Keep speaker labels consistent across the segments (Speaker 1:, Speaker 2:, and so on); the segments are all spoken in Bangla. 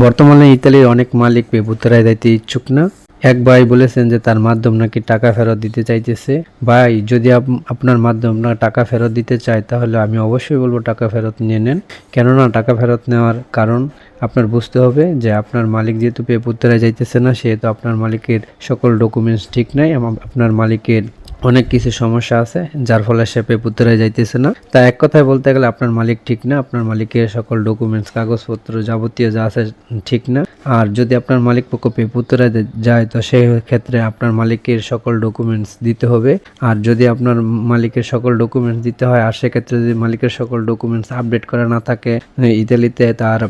Speaker 1: বর্তমানে ইতালির অনেক মালিক পেপুতরায় যাইতে ইচ্ছুক না। এক ভাই বলেছেন যে তার মাধ্যম নাকি টাকা ফেরত দিতে চাইতেছে। ভাই, যদি আপ- আপনার মাধ্যম না টাকা ফেরত দিতে চায়, তাহলে আমি অবশ্যই বলব টাকা ফেরত নিয়ে নেন। কেননা টাকা ফেরত নেওয়ার কারণ আপনার বুঝতে হবে যে আপনার মালিক যেহেতু পেপুতরায় যাইতেছে না, সেহেতু আপনার মালিকের সকল ডকুমেন্টস ঠিক নাই আপনার মালিকের অনেক কিছু সমস্যা আছে, যার ফলে সে পেপুতরায় যাইতেছে না। তা এক কথায় বলতে গেলে আপনার মালিক ঠিক না, আপনার মালিকের সকল ডকুমেন্টস কাগজপত্র যাবতীয় যা আছে ঠিক না। আর যদি আপনার মালিক পক্ষ পেপুতরায় দে- যায়, তো সেই ক্ষেত্রে আপনার মালিকের সকল ডকুমেন্টস দিতে হবে। আর যদি আপনার মালিকের সকল ডকুমেন্টস দিতে হয়, আর সেক্ষেত্রে যদি মালিকের সকল ডকুমেন্টস আপডেট করা না থাকে ইতালিতে তার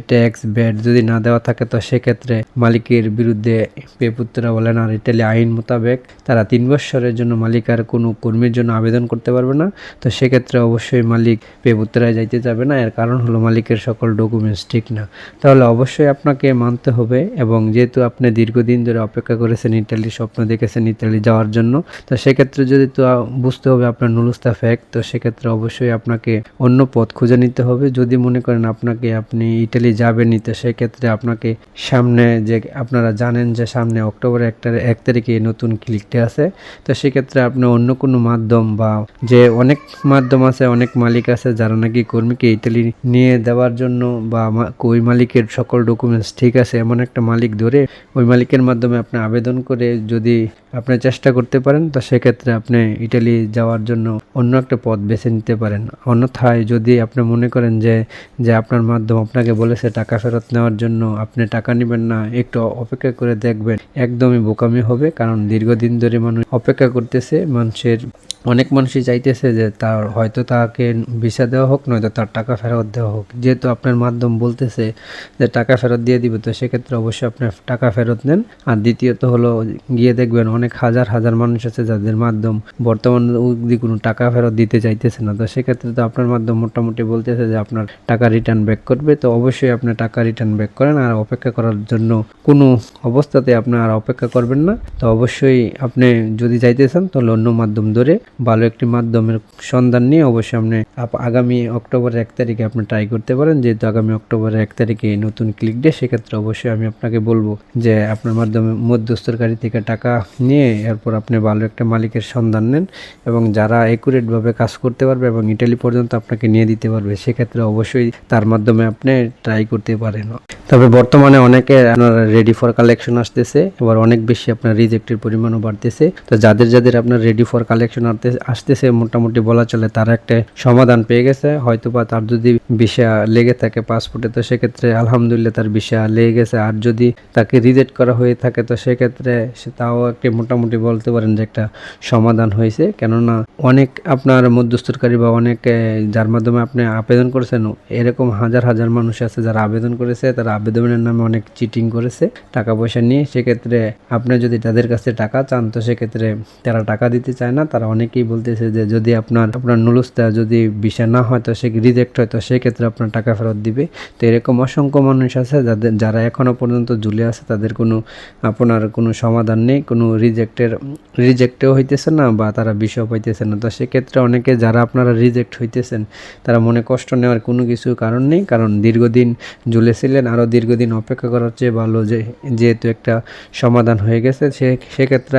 Speaker 1: ট্যাক্স ব্যাট যদি না দেওয়া থাকে, তো সেক্ষেত্রে মালিকের বিরুদ্ধে পেপুত্রা বলেন, আর ইটালি আইন মোতাবেক তারা তিন বছরের জন্য মালিক আর কোনো কর্মীর জন্য আবেদন করতে পারবে না। তো সেক্ষেত্রে অবশ্যই মালিক পেপুত্রায় যাইতে যাবে না। এর কারণ হলো মালিকের সকল ডকুমেন্টস ঠিক না। তাহলে অবশ্যই আপনাকে মানতে হবে এবং যেহেতু আপনি দীর্ঘদিন ধরে অপেক্ষা করেছেন ইটালি স্বপ্ন দেখেছেন ইতালি যাওয়ার জন্য, তো সেক্ষেত্রে যদি তো বুঝতে হবে আপনার নুলুস্তা ফ্যাক তো সেক্ষেত্রে অবশ্যই আপনাকে অন্য পথ খুঁজে নিতে হবে। যদি মনে করেন আপনাকে আপনি ইটালি যাবেনই, তো সেক্ষেত্রে আপনাকে সামনে যে আপনারা জানেন যে সামনে অক্টোবর একটা, এক তারিখে নতুন ক্লিকটা আছে। তো সেক্ষেত্রে আপনি অন্য কোনো মাধ্যম বা যে অনেক মাধ্যম আছে, অনেক মালিক আছে যারা নাকি কর্মীকে ইতালি নিয়ে দেওয়ার জন্য বা ওই মালিকের সকল ডকুমেন্টস ঠিক আছে, এমন একটা মালিক ধরে ওই মালিকের মাধ্যমে আপনি আবেদন করে যদি আপনি চেষ্টা করতে পারেন, তো সেক্ষেত্রে আপনি ইটালি যাওয়ার জন্য অন্য একটা পথ বেছে নিতে পারেন। অন্যথায় যদি আপনি মনে করেন যে যে আপনার মাধ্যম আপনাকে বলেছে টাকা ফেরত নেওয়ার জন্য, আপনি টাকা নেবেন না, একটু অপেক্ষা করে দেখবেন একদমই বোকামি হবে, কারণ দীর্ঘদিন ধরে মানুষ অপেক্ষা করতেছে, মানুষের অনেক মানুষই চাইতেছে যে তার হয়তো তাকে ভিসা দেওয়া হোক, নয়তো তার টাকা ফেরত দেওয়া হোক। যেহেতু আপনার মাধ্যম বলতেছে যে টাকা ফেরত দিয়ে দিবে, তো সেক্ষেত্রে অবশ্যই আপনার টাকা ফেরত নেন। আর দ্বিতীয়ত হলো গিয়ে দেখবেন অনেক হাজার হাজার মানুষ আছে যাদের মাধ্যম বর্তমানে অবধি কোনো টাকা ফেরত দিতে চাইতেছে না। তো সেক্ষেত্রে তো আপনার মাধ্যম মোটামুটি বলতেছে যে আপনার টাকা রিটার্ন ব্যাক করবে। তো অবশ্যই আপনি টাকা রিটার্ন ব্যাক করেন আর অপেক্ষা করার জন্য কোনো অবস্থাতে আপনি আর অপেক্ষা করবেন না। তো অবশ্যই আপনি যদি যাইতেছেন তাহলে অন্য মাধ্যম ধরে ভালো একটি মাধ্যমের সন্ধান নিয়ে অবশ্যই আপনি আপ- আগামী অক্টোবরের এক তারিখে আপনি ট্রাই করতে পারেন। যেহেতু আগামী অক্টোবরের এক তারিখে নতুন ক্লিক ডে সেক্ষেত্রে অবশ্যই আমি আপনাকে বলব যে আপনার মাধ্যমে মধ্যস্থকারী থেকে টাকা নিয়ে এরপর আপনি ভালো একটা মালিকের সন্ধান নেন এবং যারা একুরেটভাবে কাজ করতে পারবে এবং ইটালি পর্যন্ত আপনাকে নিয়ে দিতে পারবে, সেক্ষেত্রে অবশ্যই তার মাধ্যমে আপনি ট্রাই করতে পারেন। তবে বর্তমানে অনেকে আপনার রেডি ফর কালেকশন আসতেছে, এবার অনেক বেশি আপনার রিজেক্টের পরিমাণও বাড়তেছে। তো যাদের যাদের আপনার রেডি ফর কালেকশন আসতেছে, মোটামুটি বলা চলে তারা একটা সমাধান পেয়ে গেছে। হয়তো বা তার যদি বিষা লেগে থাকে পাসপোর্টে তো সেক্ষেত্রে আলহামদুলিল্লাহ তার বিষা লেগে গেছে। আর যদি তাকে রিজেক্ট করা হয়ে থাকে, তো সেক্ষেত্রে সে তাও একটি মোটামুটি বলতে পারেন যে একটা সমাধান হয়েছে। কেননা অনেক আপনার মধ্যস্থকারী বা অনেক যার মাধ্যমে আপনি আবেদন করেছেন, এরকম হাজার হাজার মানুষ আছে যারা আবেদন করেছে, তারা আবেদনের নামে অনেক চিটিং করেছে, টাকা পয়সা নিয়ে। সেক্ষেত্রে আপনি যদি তাদের কাছে টাকা চান, তো সেক্ষেত্রে তারা টাকা দিতে চায় না। তারা অনেকেই বলতেছে যে যদি আপনার আপনার নুলুস্তা যদি বিষা না হয়, তো সে রিজেক্ট হয়, তো সেক্ষেত্রে আপনার টাকা ফেরত দিবে। তো এরকম অসংখ্য মানুষ আছে যাদের, যারা এখনও পর্যন্ত ঝুলে আছে, তাদের কোনো, আপনার কোনো সমাধান নেই, কোনো রিজেক্টের রিজেক্টেও হইতেছে না বা তারা বিষয় হইতেছে না। তো সেক্ষেত্রে অনেকে যারা আপনারা রিজেক্ট হইতেছেন, তারা মনে কষ্ট নেওয়ার কোনো কিছু কারণ নেই। কারণ দীর্ঘদিন ঝুলেছিলেন আরও দীর্ঘদিন অপেক্ষা করার চেয়ে ভালো যে, যেহেতু একটা সমাধান হয়ে গেছে, সে, সেক্ষেত্রে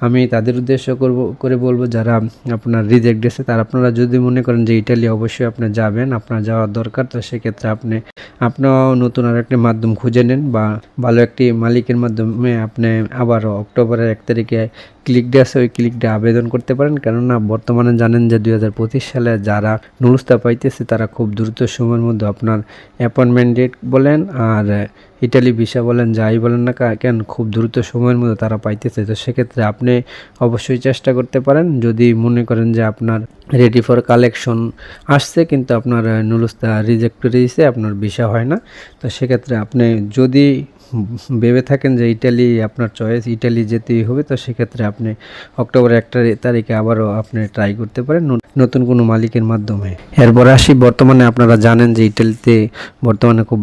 Speaker 1: আমি তাদের উদ্দেশ্য করব, করে বলব যারা আপনার রিজেক্ট গেছে তারা আপনারা যদি মনে করেন যে ইটালি অবশ্যই আপনি যাবেন, আপনার যাওয়ার দরকার, তো সেক্ষেত্রে আপনি, আপনারাও নতুন আর একটি মাধ্যম খুঁজে নেন বা ভালো একটি মালিকের মাধ্যমে আপনি আবারও অক্টোবরের এক তারিখে ক্লিক ডে আছে, ওই ক্লিক ডে আবেদন করতে পারেন। কেননা বর্তমানে জানেন যে দু হাজার পঁচিশ সালে যারা নুরুস্তা পাইতেছে, তারা খুব দ্রুত সময়ের মধ্যে আপনার অ্যাপয়েন্টমেন্ট ডেট বলেন আর ইটালি ভিসা বলেন, যাই বলেন না কেন, খুব দ্রুত সময়ের মধ্যে তারা পাইতেছে। তো সেক্ষেত্রে আপনি অবশ্যই চেষ্টা করতে পারেন। যদি মনে করেন যে আপনার রেডি ফর কালেকশন আসছে, কিন্তু আপনার নুলুস্তা রিজেক্ট করে দিয়েছে, আপনার ভিসা হয় না, তো সেক্ষেত্রে আপনি যদি ভেবে থাকেন যে ইটালি আপনার চয়েস ইটালি যেতেই হবে, তো সেক্ষেত্রে আপনি অক্টোবর একটা তারিখে আবারও আপনি ট্রাই করতে পারেন নতুন কোনো মালিকের মাধ্যমে। এরপর আসি, বর্তমানে আপনারা জানেন যে ইটালিতে বর্তমানে খুব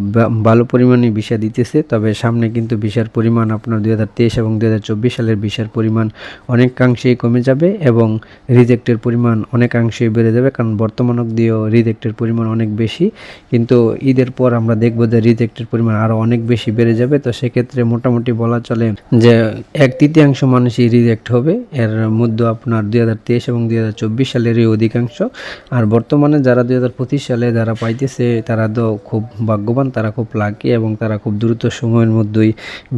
Speaker 1: ভালো পরিমাণে ভিসা দিতেছে, তবে সামনে কিন্তু ভিসার পরিমাণ আপনার দুই হাজার তেইশ এবং দুই হাজার চব্বিশ সালের ভিসার পরিমাণ অনেকাংশেই কমে যাবে এবং রিজেক্টের পরিমাণ অনেকাংশেই বেড়ে যাবে, কারণ বর্তমান অব্দিও রিজেক্টের পরিমাণ অনেক বেশি। কিন্তু ঈদের পর আমরা দেখব যে রিজেক্টের পরিমাণ আরও অনেক বেশি বেড়ে যাবে তো সেক্ষেত্রে মোটামুটি বলা চলে যে এক তৃতীয়াংশ মানুষই রিজেক্ট হবে। এর মধ্যে আপনার দুই হাজার তেইশ এবং দুই হাজার চব্বিশ সালেরই অধিকাংশ। আর বর্তমানে যারা দুই হাজার পঁচিশ সালে যারা পাইতেছে, তারা তো খুব ভাগ্যবান, তারা খুব লাকি এবং তারা খুব দ্রুত সময়ের মধ্যেই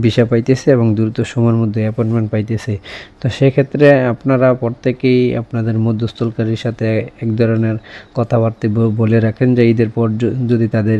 Speaker 1: ভিসা পাইতেছে এবং দ্রুত সময়ের মধ্যে অ্যাপয়েন্টমেন্ট পাইতেছে। তো সেক্ষেত্রে আপনারা প্রত্যেকেই আপনাদের মধ্যস্থলকারীর সাথে এক ধরনের কথাবার্তা বলে রাখেন যে ঈদের পর যদি তাদের,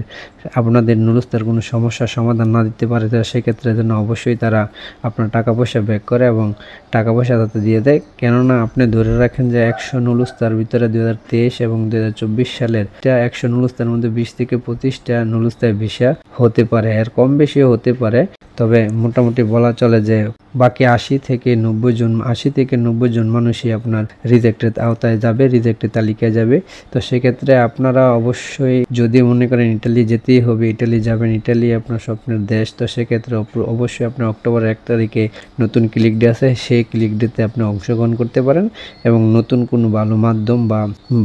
Speaker 1: আপনাদের নুরস্তার কোনো সমস্যার সমাধান না দিতে পারে তো সেক্ষেত্রে যেন অবশ্যই তারা আপনার টাকা পয়সা ব্যাক করে এবং টাকা পয়সা তাতে দিয়ে দেয়। কেননা আপনি ধরে রাখেন যে একশো নুলুস্তার ভিতরে দু হাজার তেইশ এবং দু হাজার চব্বিশ সালের একশো নুলুস্তার মধ্যে বিশ থেকে পঁচিশটা নুলুস্তায় ভিসা হতে পারে। এর কম বেশিও হতে পারে। তবে মোটামুটি বলা চলে যে বাকি আশি থেকে নব্বই জন, আশি থেকে নব্বই জন মানুষই আপনার রিজেক্টের আওতায় যাবে রিজেক্টের তালিকায় যাবে। তো সেক্ষেত্রে আপনারা অবশ্যই যদি মনে করেন ইটালি যেতেই হবে, ইটালি যাবেন, ইটালি আপনার স্বপ্নের দেশ, তো সেক্ষেত্রে অবশ্যই আপনার অক্টোবর এক তারিখে নতুন ক্লিক ডে আছে, সেই ক্লিক ডেতে আপনি অংশগ্রহণ করতে পারেন এবং নতুন কোনো ভালো মাধ্যম বা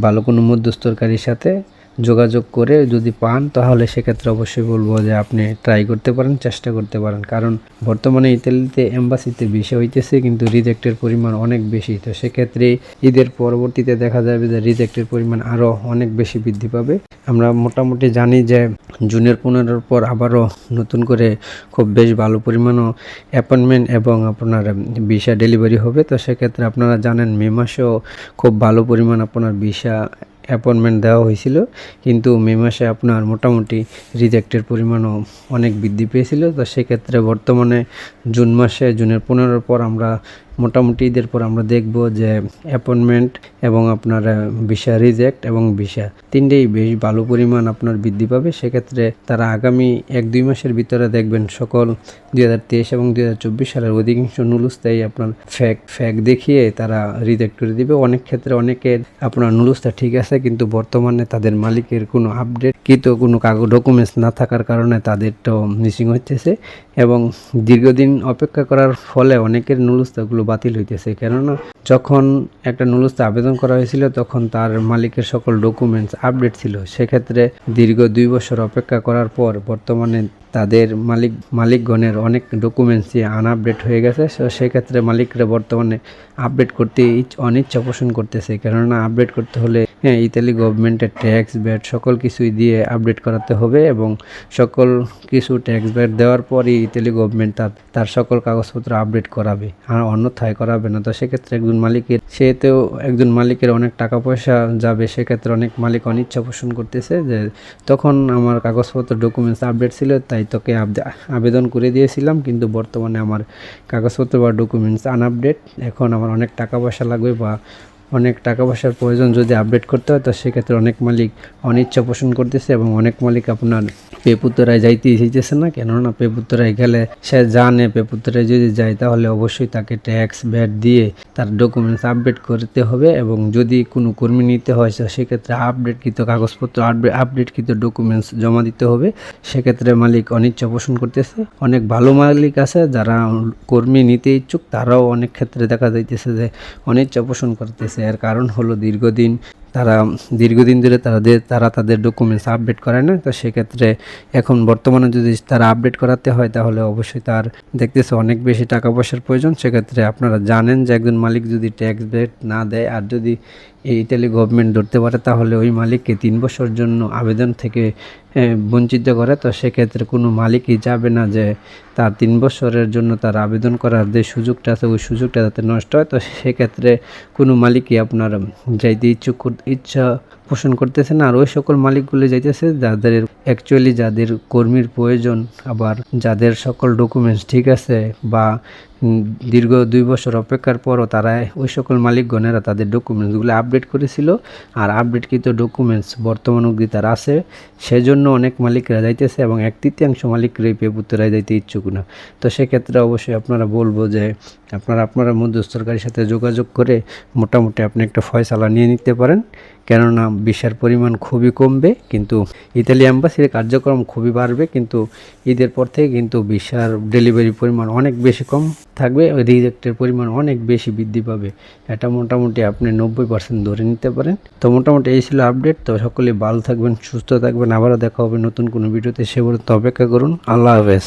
Speaker 1: ভালো কোনো মধ্যস্থকারীর সাথে যোগাযোগ করে যদি পান, তাহলে সেক্ষেত্রে অবশ্যই বলব যে আপনি ট্রাই করতে পারেন, চেষ্টা করতে পারেন। কারণ বর্তমানে ইতালিতে এম্বাসিতে বিষয় হইতেছে, কিন্তু রিজেক্টের পরিমাণ অনেক বেশি। তো সেক্ষেত্রে ঈদের পরবর্তীতে দেখা যাবে যে রিজেক্টের পরিমাণ আরও অনেক বেশি বৃদ্ধি পাবে। আমরা মোটামুটি জানি যে জুনের পনেরোর পর আবারও নতুন করে খুব বেশ ভালো পরিমাণও অ্যাপয়েন্টমেন্ট এবং আপনার ভিসা ডেলিভারি হবে। তো সেক্ষেত্রে আপনারা জানেন মে মাসেও খুব ভালো পরিমাণ আপনার ভিসা অ্যাপয়েন্টমেন্ট দেওয়া হয়েছিল, কিন্তু মে মাসে আপনার মোটামুটি রিজেক্টের পরিমাণও অনেক বৃদ্ধি পেয়েছিল। তো সেক্ষেত্রে বর্তমানে জুন মাসে, জুনের পনেরোর পর আমরা মোটামুটি ঈদের পর আমরা দেখব যে অ্যাপয়েন্টমেন্ট এবং আপনার ভিসা রিজেক্ট এবং ভিসা তিনটেই বেশ ভালো পরিমাণ আপনার বৃদ্ধি পাবে। সেক্ষেত্রে তারা আগামী এক দুই মাসের ভিতরে দেখবেন সকল দুই হাজার তেইশ এবং দুই হাজার চব্বিশ সালের অধিকাংশ নুলুস্তাই আপনার ফ্যাক ফ্যাক দেখিয়ে তারা রিজেক্ট করে দিবে। অনেক ক্ষেত্রে অনেকের আপনার নুলুস্তা ঠিক আছে, কিন্তু বর্তমানে তাদের মালিকের কোনো আপডেট কিন্তু কোনো কাগজ ডকুমেন্টস না থাকার কারণে তাদের তো মিসিং হচ্ছে এবং দীর্ঘদিন অপেক্ষা করার ফলে অনেকের নুলুস্তাগুলো বাতিল হইতেছে। কেননা যখন একটা নুলস্তে আবেদন করা হয়েছিল, তখন তার মালিকের সকল ডকুমেন্টস আপডেট ছিল। সেক্ষেত্রে দীর্ঘ দুই বছর অপেক্ষা করার পর বর্তমানে তাদের মালিক, মালিকগণের অনেক ডকুমেন্টসই আনআপডেট হয়ে গেছে। তো সেক্ষেত্রে মালিকরা বর্তমানে আপডেট করতে অনিচ্ছা পোষণ করতেছে। কেননা আপডেট করতে হলে হ্যাঁ ইতালি গভর্নমেন্টের ট্যাক্স ব্যাট সকল কিছুই দিয়ে আপডেট করাতে হবে এবং সকল কিছু ট্যাক্স ব্যাট দেওয়ার পরই ইতালি গভর্নমেন্ট তার তার সকল কাগজপত্র আপডেট করাবে। আর অন্যথায় করাবে না। তো সেক্ষেত্রে একজন মালিকের সেতেও একজন মালিকের অনেক টাকা পয়সা যাবে, সেক্ষেত্রে অনেক মালিক অনিচ্ছা পোষণ করতেছে যে তখন আমার কাগজপত্র, ডকুমেন্টস আপডেট ছিল, তাই তোকে আবেদন করে দিয়েছিলাম, কিন্তু বর্তমানে আমার কাগজপত্র বা ডকুমেন্টস আনআপডেট এখন আমার অনেক টাকা পয়সা লাগবে বা অনেক টাকা পয়সার প্রয়োজন যদি আপডেট করতে হয়, তো সেক্ষেত্রে অনেক মালিক অনিচ্ছা পোষণ করতেছে এবং অনেক মালিক আপনার পেপুতরায় যাইতে চাইতেছে না। কেননা পেপুতরায় গেলে সে জানে পেপুতরায় যদি যায় তাহলে অবশ্যই তাকে ট্যাক্স ব্যাট দিয়ে তার ডকুমেন্টস আপডেট করতে হবে এবং যদি কোনো কর্মী নিতে হয়, তো সেক্ষেত্রে আপডেটকৃত কাগজপত্র আপডেটকৃত ডকুমেন্টস জমা দিতে হবে। সেক্ষেত্রে মালিক অনিচ্ছা পোষণ করতেছে। অনেক ভালো মালিক আছে যারা কর্মী নিতে ইচ্ছুক, তারাও অনেক ক্ষেত্রে দেখা যাইতেছে যে অনিচ্ছা পোষণ করতেছে। এর কারণ হলো দীর্ঘদিন তারা দীর্ঘদিন ধরে তাদের তারা তাদের ডকুমেন্টস আপডেট করে না, তো সেক্ষেত্রে এখন বর্তমানে যদি তারা আপডেট করাতে হয়, তাহলে অবশ্যই তার দেখতেছে অনেক বেশি টাকা পয়সার প্রয়োজন। সেক্ষেত্রে আপনারা জানেন যে একজন মালিক যদি ট্যাক্স ব্যাট না দেয় আর যদি এই ইতালি গভর্নমেন্ট ধরতে পারে, তাহলে ওই মালিককে তিন বছর জন্য আবেদন থেকে বঞ্চিত করে। তো সেক্ষেত্রে কোনো মালিকই যাবে না যে তার তিন বছরের জন্য তার আবেদন করার যে সুযোগটা আছে, ওই সুযোগটা যাতে নষ্ট হয়। তো সেক্ষেত্রে কোনো মালিকই আপনার যাইতে ইচ্ছুক কর- ইচ্ছা পোষণ করতেছে না। আর ওই সকল মালিকগুলো যাইতেছে, যাদের অ্যাকচুয়ালি যাদের কর্মীর প্রয়োজন, আবার যাদের সকল ডকুমেন্টস ঠিক আছে বা দীর্ঘ দুই বছর অপেক্ষার পরও তারা ওই সকল মালিকগণেরা তাদের ডকুমেন্টসগুলো আপডেট করেছিল। আর আপডেটকৃত ডকুমেন্টস বর্তমান অবধি তার আছে। সেজন্য অনেক মালিকরা যাইতেছে এবং এক তৃতীয়াংশ মালিকরা এই পেপুত্তরায় যাইতে ইচ্ছুক না। তো সেক্ষেত্রে অবশ্যই আপনারা বলব যে আপনারা আপনারা মধ্যস্থকারীর সাথে যোগাযোগ করে মোটামুটি আপনি একটা ফয়সালা নিয়ে নিতে পারেন। কেননা বিষার পরিমাণ খুবই কমবে, কিন্তু ইতালি অ্যাম্বাসির কার্যক্রম খুবই বাড়বে, কিন্তু ঈদের পর থেকে কিন্তু বিষার ডেলিভারি পরিমাণ অনেক বেশি কম থাকবে, রিজেক্টের পরিমাণ অনেক বেশি বৃদ্ধি পাবে। এটা মোটামুটি আপনি নব্বই পার্সেন্ট ধরে নিতে পারেন। তো মোটামুটি এই ছিল আপডেট তো সকলে ভালো থাকবেন, সুস্থ থাকবেন, আবারও দেখা হবে নতুন কোনো ভিডিওতে, সে পর্যন্ত অপেক্ষা করুন, আল্লাহ হাফেজ।